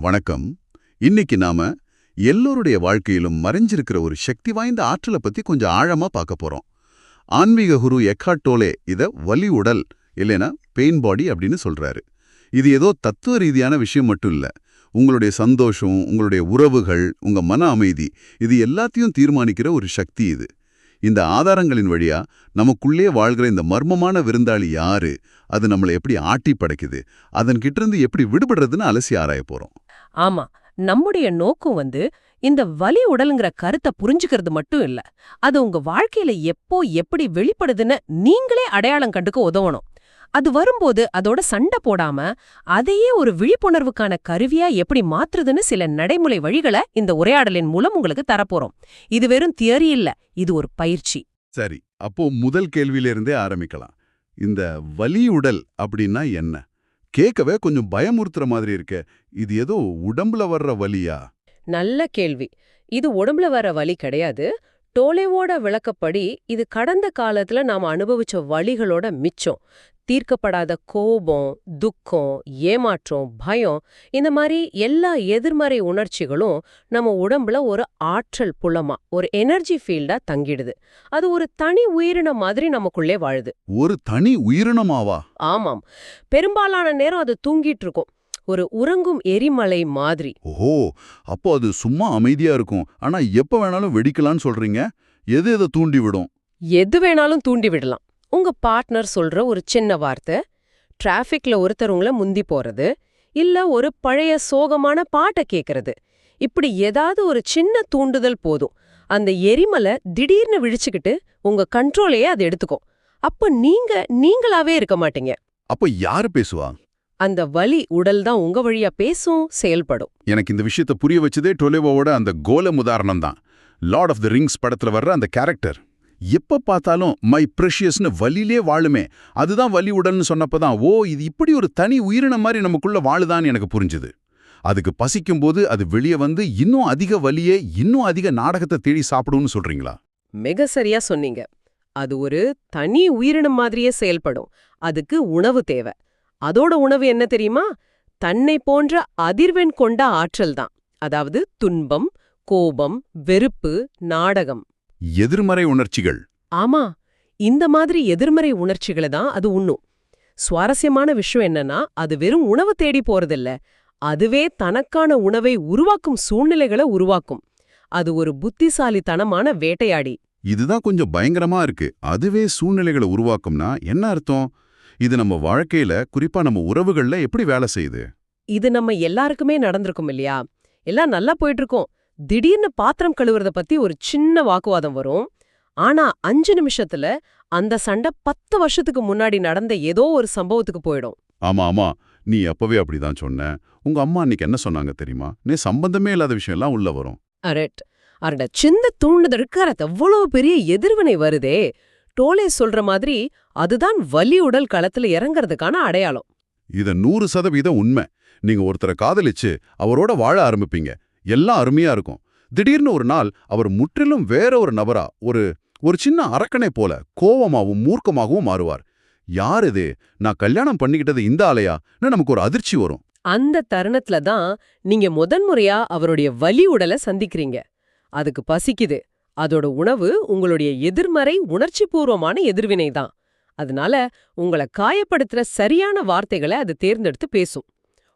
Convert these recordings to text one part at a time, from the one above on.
வணக்கம். இன்னைக்கு நாம எல்லோருடைய வாழ்க்கையிலும் மறைஞ்சிருக்கிற ஒரு சக்தி வாய்ந்த ஆற்றலை பத்தி கொஞ்சம் ஆழமா பார்க்க போறோம். ஆன்மீக குரு எக்காட்டோலே இத வலி உடல் இல்லைனா பெயின் பாடி அப்படின்னு சொல்றாரு. இது ஏதோ தத்துவ ரீதியான விஷயம் மட்டும் இல்ல. உங்களுடைய சந்தோஷம் உங்களுடைய உறவுகள் உங்க மன அமைதி இது எல்லாத்தையும் தீர்மானிக்கிற ஒரு சக்தி இது. இந்த ஆதாரங்களின் வழியா நமக்குள்ளே வாழ்கிற இந்த மர்மமான விருந்தாளி யாரு? அது நம்மளை எப்படி ஆட்டி படைக்குது அதன் கிட்ட எப்படி விடுபடுறதுன்னு அலசி ஆராய போறோம். ஆமா நம்முடைய நோக்கம் வந்து இந்த வலி உடலுங்கிற கருத்தை புரிஞ்சுக்கிறது மட்டும் இல்ல. அது உங்க வாழ்க்கையில எப்போ எப்படி வெளிப்படுதுன்னு நீங்களே அடையாளம் கண்டுக்க உதவணும். அது வரும்போது அதோட சண்டை போடாம அதையே ஒரு விழிப்புணர்வுக்கான கருவியா எப்படி மாற்றுதுன்னு சில நடைமுறை வழிகளை இந்த உரையாடலின் மூலம் உங்களுக்கு தரப்போறோம். இது வெறும் தியரி இல்ல இது ஒரு பயிற்சி. சரி அப்போ முதல் கேள்வியிலிருந்தே ஆரம்பிக்கலாம். இந்த வலி உடல் அப்படின்னா என்ன? கேட்கவே கொஞ்சம் பயமுறுத்துற மாதிரி இருக்க. இது ஏதோ உடம்புல வர்ற வலியா? நல்ல கேள்வி. இது உடம்புல வர வலி கிடையாது. டோலேவோட விளக்கப்படி இது கடந்த காலத்துல நாம அனுபவிச்ச வலிகளோட மிச்சம். தீர்க்கப்படாத கோபம் துக்கம் ஏமாற்றம் பயம் இந்த மாதிரி எல்லா எதிர்மறை உணர்ச்சிகளும் நம்ம உடம்புல ஒரு ஆற்றல் புலமா ஒரு எனர்ஜி ஃபீல்டா தங்கிடுது. அது ஒரு தனி உயிரினம் மாதிரி நமக்குள்ளே வாழுது. ஒரு தனி உயிரினமாவா? ஆமாம். பெரும்பாலான நேரம் அது தூங்கிட்டு இருக்கும். ஒரு உறங்கும் எரிமலை மாதிரி. ஓஹோ அப்போ அது சும்மா அமைதியா இருக்கும். ஆனா எப்ப வேணாலும் வெடிக்கலாம்னு சொல்றீங்க? எது எதை தூண்டி விடும் எது வேணாலும் தூண்டி விடலாம் உங்க பார்ட்னர் சொல்ற ஒரு சின்ன வார்த்தை டிராஃபிக்ல ஒருத்தர் உங்களை முந்தி போறது இல்ல ஒரு பழைய சோகமான பாட்டை கேக்குறது. இப்படி ஏதாவது ஒரு சின்ன தூண்டுதல் போதும். அந்த எரிமலை திடீர்னு விழிச்சுக்கிட்டு உங்க கண்ட்ரோலையே அது எடுத்துக்கும். அப்ப நீங்க நீங்களாவே இருக்க மாட்டீங்க. அப்ப யாரு பேசுவா? அந்த வலி உடல் தான் உங்க வழியா பேசும் செயல்படும். எனக்கு இந்த விஷயத்தை புரிய வச்சதே டொலேவோட அந்த கோலம் உதாரணம் தான். லார்ட் ஆஃப் த ரிங்ஸ் படத்துல வர்ற அந்த கேரக்டர் எப்ப பார்த்தாலும் மை ப்ரெஷியஸ்னு வலிலே வாழுமே. அதுதான் வலி உடல்னு சொன்னப்பதான் ஓ இது இப்படி ஒரு தனி உயிரினம் மாதிரி நமக்குள்ள வாழுதான்னு எனக்கு புரிஞ்சுது. அதுக்கு பசிக்கும்போது அது வெளியே வந்து இன்னும் அதிக வலியே இன்னும் அதிக நாடகத்தை தேடி சாப்பிடும்னு சொல்றீங்களா? மிக சரியா சொன்னீங்க. அது ஒரு தனி உயிரினம் மாதிரியே செயல்படும். அதுக்கு உணவு தேவை. அதோட உணவு என்ன தெரியுமா? தன்னை போன்ற அதிர்வெண் கொண்ட ஆற்றல் தான். அதாவது துன்பம் கோபம் வெறுப்பு நாடகம். எதிர்மறை உணர்ச்சிகள். ஆமா. இந்த மாதிரி எதிர்மறை உணர்ச்சிகளை தான் அது உண்ணும். சுவாரஸ்யமான விஷயம் என்னன்னா அது வெறும் உணவு தேடி போறதில்ல. அதுவே தனக்கான உணவை உருவாக்கும் சூழ்நிலைகளை உருவாக்கும். அது ஒரு புத்திசாலித்தனமான வேட்டையாடி. இதுதான் கொஞ்சம் பயங்கரமா இருக்கு. அதுவே சூழ்நிலைகளை உருவாக்கும்னா என்ன அர்த்தம்? இது நம்ம வாழ்க்கையில குறிப்பா நம்ம உறவுகள்ல எப்படி வேலை செய்யுது? இது நம்ம எல்லாருக்குமே நடந்திருக்கும் இல்லையா? எல்லாம் நல்லா போயிட்டு இருக்கோம் திடீர்னு பாத்திரம் கழுவுறத பத்தி ஒரு சின்ன வாக்குவாதம் வரும். ஆனா அஞ்சு நிமிஷத்துல அந்த சண்டை பத்து வருஷத்துக்கு முன்னாடி நடந்த ஏதோ ஒரு சம்பவத்துக்கு போயிடும். ஆமா ஆமா. நீ அப்பவே அப்படிதான் சொன்ன. உங்க அம்மா அன்னைக்கு என்ன சொன்னாங்க தெரியுமா? நீ சம்பந்தமே இல்லாத விஷயம் எல்லாம் உள்ள வரும். அரட் அரட சின்ன தூண்டுதற்கு அது எவ்வளவு பெரிய எதிர்வினை வருதே. டோலே சொல்ற மாதிரி அதுதான் வலி உடல் களத்துல இறங்கறதுக்கான அடையாளம். இத நூறு சதவீதம் உண்மை. நீங்க ஒருத்தரை காதலிச்சு அவரோட வாழ ஆரம்பிப்பீங்க. எல்லாம் அருமையா இருக்கும். திடீர்னு ஒரு நாள் அவர் முற்றிலும் வேற ஒரு நபரா ஒரு ஒரு சின்ன அரக்கனை போல கோவமாவும் மூர்க்கமாகவும் மாறுவார். யார் இது? நான் கல்யாணம் பண்ணிக்கிட்டது இந்த ஆலையான்னு நமக்கு ஒரு அதிர்ச்சி வரும்? அந்த தருணத்துல தான் நீங்க முதன்முறையா அவருடைய வலி உடலை சந்திக்கிறீங்க. அதுக்கு பசிக்குது. அதோட உணவு உங்களுடைய எதிர்மறை உணர்ச்சிபூர்வமான எதிர்வினை தான். அதனால உங்களை காயப்படுத்துற சரியான வார்த்தைகளை அது தேர்ந்தெடுத்து பேசும்.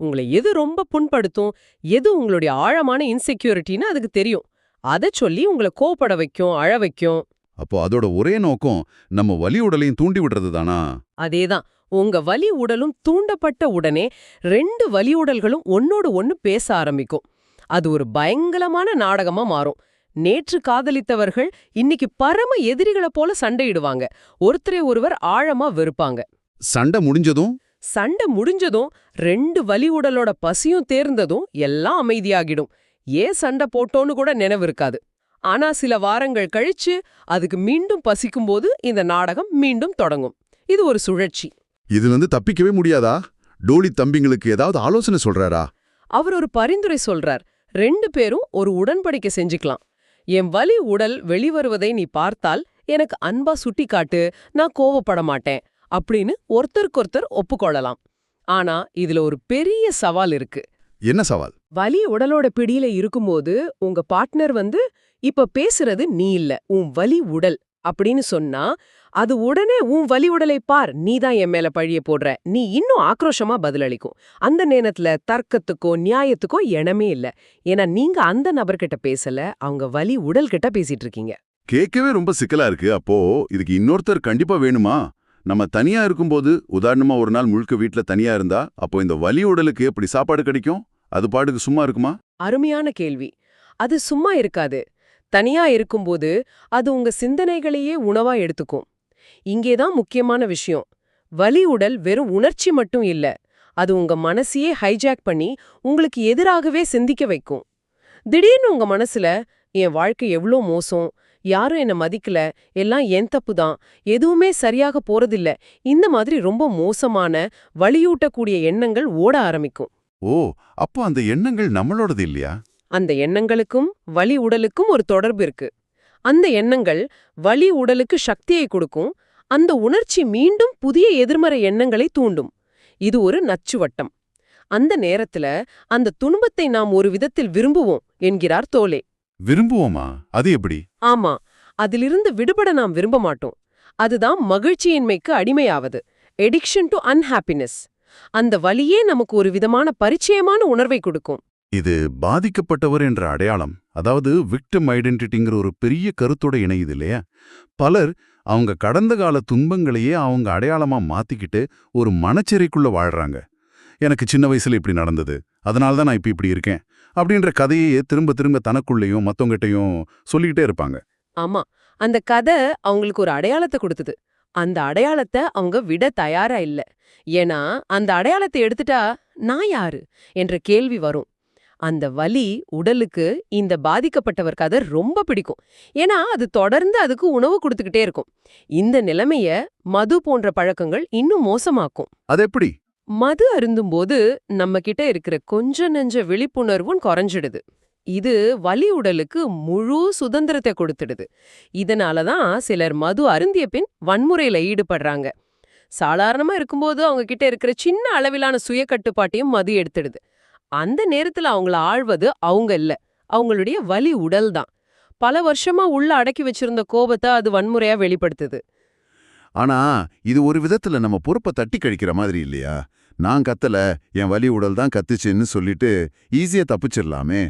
உங்களை எது ரொம்ப புண்படுத்தும் எது உங்களுடைய ஆழமான இன்செக்யூரிட்டின்னு அதுக்கு தெரியும். அதை சொல்லி உங்களை கோவப்பட வைக்கும் அழ வைக்கும். அப்போ அதோட ஒரே நோக்கம் நம்ம வலி உடலையும் தூண்டி விடுறது தானா? அதேதான் உங்க வலி உடலும் தூண்டப்பட்ட உடனே ரெண்டு வலி உடல்களும் ஒன்னோடு ஒன்னு பேச ஆரம்பிக்கும். அது ஒரு பயங்கரமான நாடகமா மாறும். நேற்று காதலித்தவர்கள் இன்னைக்கு பரம எதிரிகளை போல சண்டையிடுவாங்க. ஒருத்தரை ஒருவர் ஆழமா வெறுப்பாங்க. சண்டை முடிஞ்சதும்? சண்டை முடிஞ்சதும் ரெண்டு வலி உடலோட பசியும் தேர்ந்ததும் எல்லாம் அமைதியாகிடும். ஏன் சண்டை போட்டோன்னு கூட நினைவு இருக்காது. ஆனா சில வாரங்கள் கழிச்சு அதுக்கு மீண்டும் பசிக்கும்போது இந்த நாடகம் மீண்டும் தொடங்கும். இது ஒரு சுழற்சி. இதுல இருந்து தப்பிக்கவே முடியாதா? டோலி தம்பிங்களுக்கு ஏதாவது ஆலோசனை சொல்றாரா? அவர் ஒரு பரிந்துரை சொல்றார். ரெண்டு பேரும் ஒரு உடன்படிக்கை செஞ்சுக்கலாம். என் வலி உடல் வெளிவருவதை நீ பார்த்தால் எனக்கு அன்பா சுட்டி காட்டு நான் கோவப்பட மாட்டேன் அப்படின்னு ஒருத்தருக்கொருத்தர் ஒப்புக்கொள்ளலாம். ஆனா இதுல ஒரு பெரிய சவால் இருக்கு. என்ன சவால்? வலி உடலோட பிடியில இருக்கும்போது உங்க பார்ட்னர் வந்து இப்ப பேசுறது நீ இல்ல உன் வலி உடல் அப்படின்னு சொன்னா அது உடனே உன் வலி உடலை பார் நீ தான் என் மேல பழிய போடுற. நீ இன்னும் ஆக்ரோஷமா பதிலளிக்கும். அந்த நேரத்துல தர்க்கத்துக்கோ நியாயத்துக்கோ இனமே இல்ல. ஏன்னா நீங்க அந்த நபர்கிட்ட பேசல அவங்க வலி உடல் கிட்ட பேசிட்டு இருக்கீங்க கேட்கவே ரொம்ப சிக்கலா இருக்கு. அப்போ இதுக்கு இன்னொருத்தர் கண்டிப்பா வேணுமா? நம்ம தனியா இருக்கும்போது உதாரணமா ஒரு நாள் முழுக்க வீட்ல தனியா இருந்தா அப்போ இந்த வலி உடலுக்கு எப்படி சாப்பாடு கிடைக்கும்? அது பாட்டுக்கு சும்மா இருக்குமா? அருமையான கேள்வி. அது சும்மா இருக்காது. தனியா இருக்கும்போது அது உங்க சிந்தனைகளையே உணவா எடுத்துக்கும். இங்கேதான் முக்கியமான விஷயம். வலி உடல் வெறும் உணர்ச்சி மட்டும் இல்ல. அது உங்க மனசையே ஹைஜாக் பண்ணி உங்களுக்கு எதிராகவே சிந்திக்க வைக்கும். திடீர்னு உங்க மனசுல என் வாழ்க்கை எவ்ளோ மோசம் யாரும் என்ன மதிக்கல எல்லாம் என் தப்பு தான் எதுவுமே சரியாக போறதில்ல. இந்த மாதிரி ரொம்ப மோசமான வலியூட்டக்கூடிய எண்ணங்கள் ஓட ஆரம்பிக்கும். ஓ அப்போ அந்த எண்ணங்கள் நம்மளோடது இல்லையா? அந்த எண்ணங்களுக்கும் வலி உடலுக்கும் ஒரு தொடர்பு இருக்கு. அந்த எண்ணங்கள் வலி உடலுக்கு சக்தியை கொடுக்கும் அந்த உணர்ச்சி மீண்டும் புதிய எதிர்மறை எண்ணங்களை தூண்டும். இது ஒரு நச்சுவட்டம். அந்த நேரத்துல அந்த துன்பத்தை நாம் ஒரு விதத்தில் விரும்புவோம் என்கிறார் தோலே. விரும்புவோமா? அது எப்படி? ஆமா அதிலிருந்து விடுபட நாம் விரும்ப மாட்டோம். அதுதான் மகிழ்ச்சியின்மைக்கு அடிமையாவது. எடிக்ஷன் டு அன்ஹாப்பினஸ் அந்த வலியே நமக்கு ஒரு விதமான பரிச்சயமான உணர்வை கொடுக்கும். இது பாதிக்கப்பட்டவர் என்ற அடையாளம். அதாவது விக்டம் ஐடென்டிட்டிங்கிற ஒரு பெரிய கருத்தோட இணையுது இல்லையா? பலர் அவங்க கடந்த கால துன்பங்களையே அவங்க அடையாளமா மாத்திக்கிட்டு ஒரு மனச்செறிக்குள்ள வாழ்றாங்க. எனக்கு சின்ன வயசுல இப்படி நடந்தது. அதனால தான் நான் இப்ப இப்படி இருக்கேன். அப்படின்ற கதையே திரும்ப திரும்ப தனக்குள்ளேயும் மற்றவங்கிட்டையும் சொல்லிக்கிட்டே இருப்பாங்க. ஆமா. அந்த கதை அவங்களுக்கு ஒரு அடையாளத்தை கொடுத்தது. அந்த அடையாளத்தை அவங்க விட தயாரா இல்ல. ஏன்னா அந்த அடையாளத்தை எடுத்துட்டா நான் யாரு? என்ற கேள்வி வரும். அந்த வலி உடலுக்கு இந்த பாதிக்கப்பட்டவர் கதை ரொம்ப பிடிக்கும். ஏன்னா அது தொடர்ந்து அதுக்கு உணவு கொடுத்துக்கிட்டே இருக்கும். இந்த நிலைமைய மது போன்ற பழக்கங்கள் இன்னும் மோசமாக்கும். அது எப்படி? மது அருந்தும்போது நம்ம கிட்ட இருக்கிற கொஞ்ச நெஞ்ச விழிப்புணர்வும் குறைஞ்சிடுது. இது வலி உடலுக்கு முழு சுதந்திரத்தை கொடுத்துடுது. இதனால தான் சிலர் மது அருந்திய பின் வன்முறையில ஈடுபடுறாங்க. சாதாரணமா இருக்கும்போது அவங்க கிட்ட இருக்கிற சின்ன அளவிலான சுய கட்டுப்பாட்டையும் மது எடுத்துடுது. அந்த நேரத்துல அவங்கள ஆழ்வது அவங்க இல்ல. அவங்களுடைய வலி உடல் தான். பல வருஷமா உள்ள அடக்கி வச்சிருந்த கோபத்தை அது வன்முறையா வெளிப்படுத்துது. ஆனா இது ஒரு விதத்துல நம்ம பொறுப்பை தட்டி கழிக்கிற மாதிரி இல்லையா? நான் கத்தல என் வலி உடல் தான் கத்துச்சுன்னு சொல்லிட்டு ஈஸியா தப்பிச்சிடலாமே.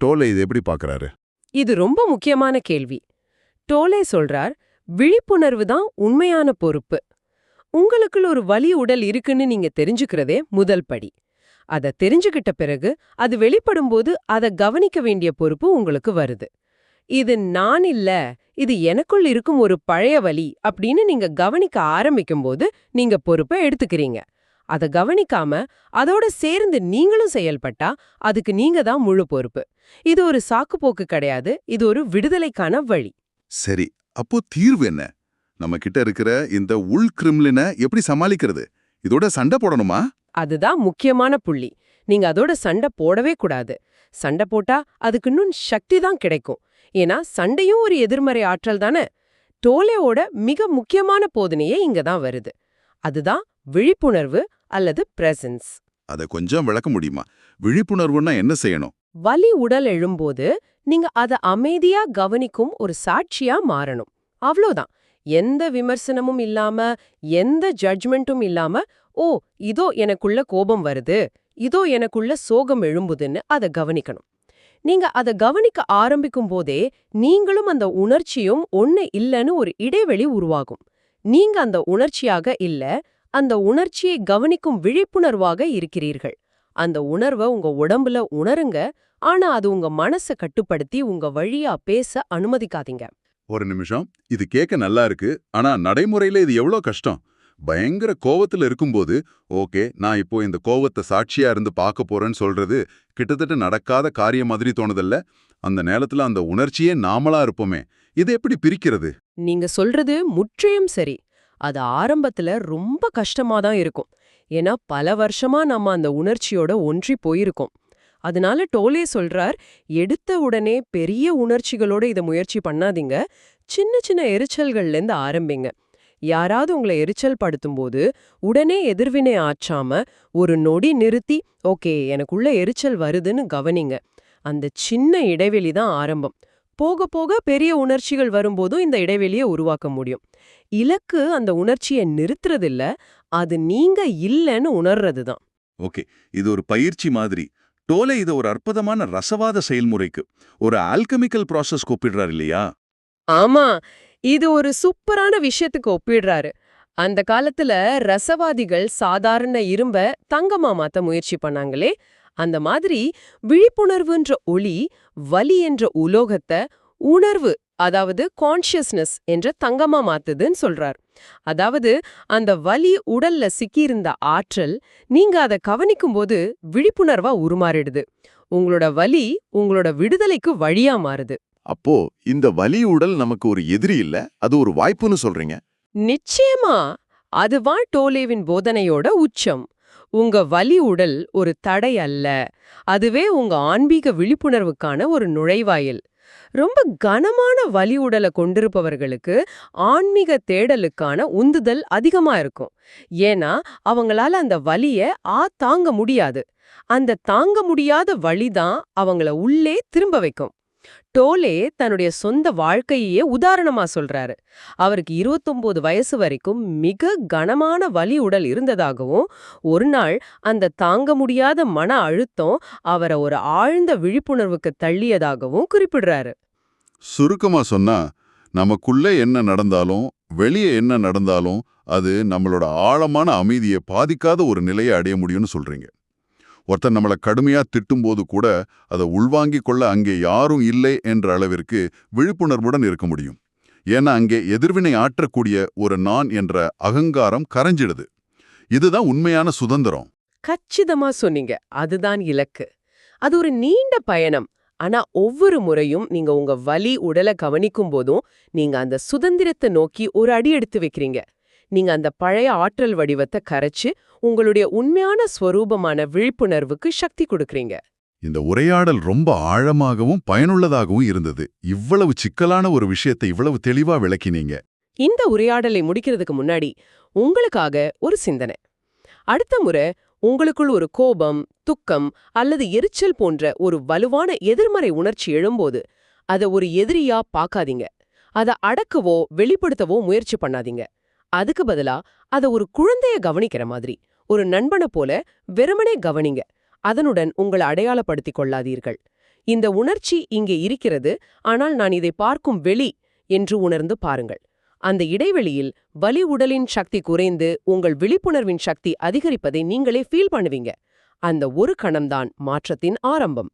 டோலை இது எப்படி பாக்குறாரு? இது ரொம்ப முக்கியமான கேள்வி. டோலே சொல்றார் விழிப்புணர்வு தான் உண்மையான பொறுப்பு. உங்களுக்குள்ள ஒரு வலி உடல் இருக்குன்னு நீங்க தெரிஞ்சுக்கிறதே முதல் படி. அத தெரிஞ்சுக்கிட்ட பிறகு அது வெளிப்படும்போது அத கவனிக்க வேண்டிய பொறுப்பு உங்களுக்கு வருது. இது நான் இல்ல இது எனக்குள் இருக்கும் ஒரு பழைய வழி அப்படின்னு நீங்க கவனிக்க ஆரம்பிக்கும்போது நீங்க பொறுப்பை எடுத்துக்கிறீங்க. அத கவனிக்காம அதோட சேர்ந்து நீங்களும் செயல்பட்டா அதுக்கு நீங்க தான் முழு பொறுப்பு. இது ஒரு சாக்குப்போக்கு கிடையாது இது ஒரு விடுதலைக்கான வழி. சரி அப்போ தீர்வு என்ன? நம்ம கிட்ட இருக்கிற இந்த உள் கிரிம்லினை எப்படி சமாளிக்கிறது? இதோட சண்டை போடணுமா? அதுதான் முக்கியமான புள்ளி. நீங்க அதோட சண்டை போடவே கூடாது. சண்டை போட்டா அதுக்கு இன்னும் சக்தி தான் கிடைக்கும். ஏன்னா சண்டையும் ஒரு எதிர்மறை ஆற்றல் தானே. டோலேவோட மிக முக்கியமான போதனையே இங்க தான் வருது. அதுதான் விழிப்புணர்வு அல்லது பிரசன்ஸ் அதை கொஞ்சம் விளக்க முடியுமா? விழிப்புணர்வுன்னா என்ன செய்யணும்? வலி உடல் எழும்போது நீங்க அத அமைதியா கவனிக்கும் ஒரு சாட்சியா மாறணும். அவ்ளோதான். எந்த விமர்சனமும் இல்லாம எந்த ஜட்ஜ்மெண்ட்டும் இல்லாம ஓ இதோ எனக்குள்ள கோபம் வருது. இதோ எனக்குள்ள சோகம் எழும்புதுன்னு அத கவனிக்கணும். நீங்க அத கவனிக்க ஆரம்பிக்கும் போதே நீங்களும் அந்த உணர்ச்சியும் ஒண்ணு இல்லைன்னு ஒரு இடைவெளி உருவாகும். நீங்க அந்த உணர்ச்சியாக இல்ல அந்த உணர்ச்சியை கவனிக்கும் விழிப்புணர்வாக இருக்கிறீர்கள். அந்த உணர்வை உங்க உடம்புல உணருங்க. ஆனா அது உங்க மனச கட்டுப்படுத்தி உங்க வழியா பேச அனுமதிக்காதீங்க. ஒரு நிமிஷம். இது கேட்க நல்லா இருக்கு. ஆனா நடைமுறையில இது எவ்வளோ கஷ்டம்? பயங்கர கோவத்துல இருக்கும்போது ஓகே நான் இப்போ இந்த கோவத்தை சாட்சியா இருந்து பார்க்க போறேன்னு சொல்றது கிட்டத்தட்ட நடக்காத காரியம் மாதிரி தோணுதல்ல. அந்த நேரத்துல அந்த உணர்ச்சியே நாமளா இருப்போமே. இது எப்படி பிரிக்கிறது? நீங்க சொல்றது முற்றிலும் சரி. அது ஆரம்பத்துல ரொம்ப கஷ்டமா தான் இருக்கும். ஏன்னா பல வருஷமா நம்ம அந்த உணர்ச்சியோட ஒன்றி போயிருக்கோம். அதனால டோலே சொல்றார் எடுத்த உடனே பெரிய உணர்ச்சிகளோட இத முயற்சி பண்ணாதீங்க. சின்ன சின்ன எரிச்சல்கள்ல இருந்து ஆரம்பிங்க. யாராவது உங்களை எரிச்சல் படுத்தும்போது உடனே எதிர்வினை ஆற்றாம ஒரு நொடி நிறுத்தி ஓகே எனக்குள்ள எரிச்சல் வருதுன்னு கவனிங்க. அந்த சின்ன இடைவெளி தான் ஆரம்பம். போக போக பெரிய உணர்ச்சிகள் வரும்போதும் இந்த இடைவெளியை உருவாக்க முடியும். இலக்கு அந்த உணர்ச்சியை நிறுத்துறதில்ல அது நீங்க இல்லைன்னு உணர்றது தான். ஓகே இது ஒரு பயிற்சி மாதிரி. டோலே இதை ஒரு அற்புதமான ரசவாத செயல்முறைக்கு. ஒரு ஆல்கெமிக்கல் ப்ராசஸ் ஒப்பிடுறார் இல்லையா? ஆமா இது ஒரு சூப்பரான விஷயத்துக்கு ஒப்பிடுறாரு. அந்த காலத்துல ரசவாதிகள் சாதாரண இரும்ப தங்கமா மாத்த முயற்சி பண்ணாங்களே அந்த மாதிரி விழிப்புணர்வுன்ற ஒளி வலி என்ற உலோகத்தை உணர்வு அதாவது கான்ஷியஸ்னஸ் என்ற தங்கமா மாத்துதுன்னு சொல்றார். அதாவது அந்த வலி உடல்ல சிக்கியிருந்த ஆற்றல் நீங்க அதை கவனிக்கும்போது விழிப்புணர்வா உருமாறிடுது. உங்களோட வலி உங்களோட விடுதலைக்கு வழியா மாறுது. அப்போ இந்த வலி உடல் நமக்கு ஒரு எதிரி இல்ல அது ஒரு வாய்ப்புன்னு சொல்றீங்க? நிச்சயமா. அதுவா டோலேவின் போதனையோட உச்சம். உங்க வலி உடல் ஒரு தடை அல்ல. அதுவே உங்க ஆன்மீக விழிப்புணர்வுக்கான ஒரு நுழைவாயில். ரொம்ப கனமான வலி உடலை கொண்டிருப்பவர்களுக்கு ஆன்மீக தேடலுக்கான உந்துதல் அதிகமா இருக்கும். ஏன்னா அவங்களால அந்த வலிய ஆ தாங்க முடியாது. அந்த தாங்க முடியாத வழிதான் அவங்கள உள்ளே திரும்ப வைக்கும். டோலே தன்னுடைய சொந்த வாழ்க்கையே உதாரணமா சொல்றாரு. அவருக்கு 29 வயசு வரைக்கும் மிக கனமான வலி உடல் இருந்ததாகவும் ஒரு நாள் அந்த தாங்க முடியாத மன அழுத்தம் அவரை ஒரு ஆழ்ந்த விழிப்புணர்வுக்கு தள்ளியதாகவும் குறிப்பிடுறாரு. சுருக்கமா சொன்னா நமக்குள்ள என்ன நடந்தாலும் வெளியே என்ன நடந்தாலும் அது நம்மளோட ஆழமான அமைதியை பாதிக்காத ஒரு நிலையை அடைய முடியும்னு சொல்றீங்க. ஒருத்தர் நம்மளை கடுமையா திட்டும்போது கூட அதை உள்வாங்கிக் கொள்ள அங்கே யாரும் இல்லை என்ற அளவிற்கு விழிப்புணர்வுடன் இருக்க முடியும். ஏன்னா அங்கே எதிர்வினை ஆற்றக்கூடிய ஒரு நான் என்ற அகங்காரம் கரைஞ்சிடுது. இதுதான் உண்மையான சுதந்திரம். கச்சிதமா சொன்னீங்க. அதுதான் இலக்கு. அது ஒரு நீண்ட பயணம். ஆனா ஒவ்வொரு முறையும் நீங்க உங்க வலி உடலை கவனிக்கும் போதும் நீங்க அந்த சுதந்திரத்தை நோக்கி ஒரு அடி எடுத்து வைக்கிறீங்க. நீங்க அந்த பழைய ஆற்றல் வடிவத்தை கரைச்சு உங்களுடைய உண்மையான ஸ்வரூபமான விழிப்புணர்வுக்கு சக்தி கொடுக்கறீங்க. இந்த உரையாடல் ரொம்ப ஆழமாகவும் பயனுள்ளதாகவும் இருந்தது. இவ்வளவு சிக்கலான ஒரு விஷயத்தை இவ்வளவு தெளிவா விளக்கினீங்க. இந்த உரையாடலை முடிக்கிறதுக்கு முன்னாடி உங்களுக்காக ஒரு சிந்தனை. அடுத்த முறை உங்களுக்குள் ஒரு கோபம் துக்கம் அல்லது எரிச்சல் போன்ற ஒரு வலுவான எதிர்மறை உணர்ச்சி எழும்போது அதை ஒரு எதிரியா பார்க்காதீங்க. அதை அடக்கவோ வெளிப்படுத்தவோ முயற்சி பண்ணாதீங்க. அதுக்கு பதிலா அதை ஒரு குழந்தைய கவனிக்கிற மாதிரி ஒரு நண்பனை போல வெறுமனே கவனிங்க. அதனுடன் உங்களை அடையாளப்படுத்திக் கொள்ளாதீர்கள். இந்த உணர்ச்சி இங்கே இருக்கிறது ஆனால் நான் இதை பார்க்கும் வெளி என்று உணர்ந்து பாருங்கள். அந்த இடைவெளியில் வலி உடலின் சக்தி குறைந்து உங்கள் விழிப்புணர்வின் சக்தி அதிகரிப்பதை நீங்களே ஃபீல் பண்ணுவீங்க. அந்த ஒரு கணம்தான் மாற்றத்தின் ஆரம்பம்.